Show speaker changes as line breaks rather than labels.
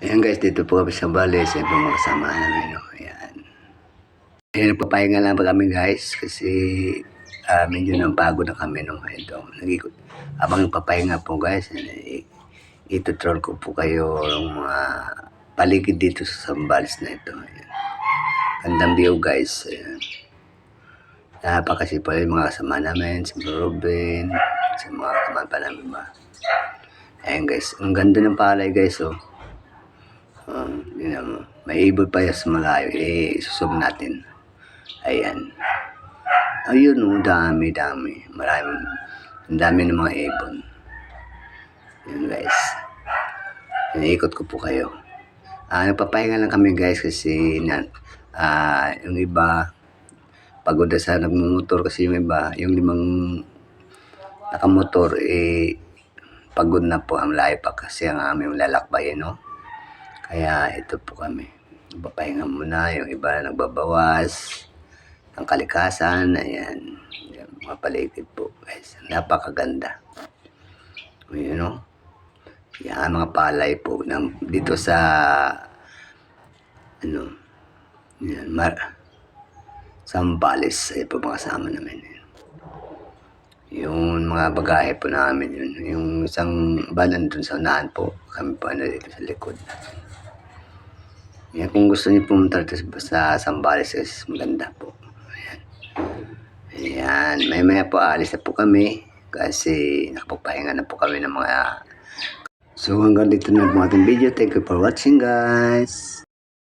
Ayan guys, dito po kami sa Bali. Siyempre mga kasama namin. No? Ayan. Ayan, nagpapahinga lang pa kami guys. Kasi ah, medyo nang pagod na kami. No? Ito, nagikot. Abang nagpapahinga po guys. eh, Itutroll ko po kayo ng mga paligid dito sa Sambales na ito. Ayan. Gandang view guys. Ayan. Napakasi pa yung mga kasama namin. Si Ruben. Si mga kasama pa namin ba. Ayan guys. Ang ganda ng palay guys. Oh. Yun ibon pa yan sa malayo. Eh, susum natin. Ayan. Ayun, oh, dami, dami. Maraming, ang dami ng mga ibon. Yun, guys. Iniikot ko po kayo. Ah, nagpapahinga lang kami, guys, kasi na, ah, yung iba, pagod na sa nagmumotor kasi yung iba, yung limang nakamotor, eh, pagod na po ang layo pa kasi ang aming lalakbayin, no? Kaya ito po kami. Papahinga muna. Yung iba nagbabawas ng kalikasan. Ayan. Ayan, mga paligid po guys. Napakaganda. Ayan no. Yan mga palay po. Na, dito sa ano yan, mar Sambales. Ayan po mga kasama namin. Yung mga bagahe po namin yun. Yung isang van nandun sa unahan po. Kami po ano dito sa likod. Yan, kung gusto niyo pumunta sa Sambales, maganda po. Ayan. Ayan. May maya po, alis na po kami. Kasi nakapagpahinga na po kami ng mga... So hanggang dito na po ating video. Thank you for watching, guys.